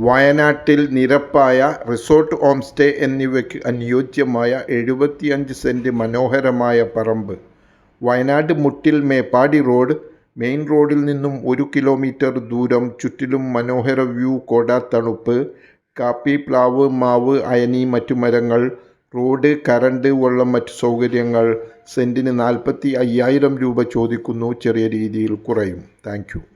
വയനാട്ടിൽ നിരപ്പായ resort home stay എന്നിവയ്ക്ക് അനുയോജ്യമായ എഴുപത്തിയഞ്ച് സെന്റ് മനോഹരമായ പറമ്പ്. വയനാട് മുട്ടിൽ മേപ്പാടി റോഡ് മെയിൻ റോഡിൽ നിന്നും ഒരു കിലോമീറ്റർ ദൂരം ചുറ്റിലും മനോഹര വ്യൂ കോട-തണുപ്പ് കാപ്പി പ്ലാവ് മാവ് അയനി മറ്റു മരങ്ങൾ റോഡ് കറണ്ട് വെള്ളം മറ്റു സൗകര്യങ്ങൾ സെന്റിന് നാൽപ്പത്തി അയ്യായിരം രൂപ ചോദിക്കുന്നു ചെറിയ രീതിയിൽ കുറയും. Thank you.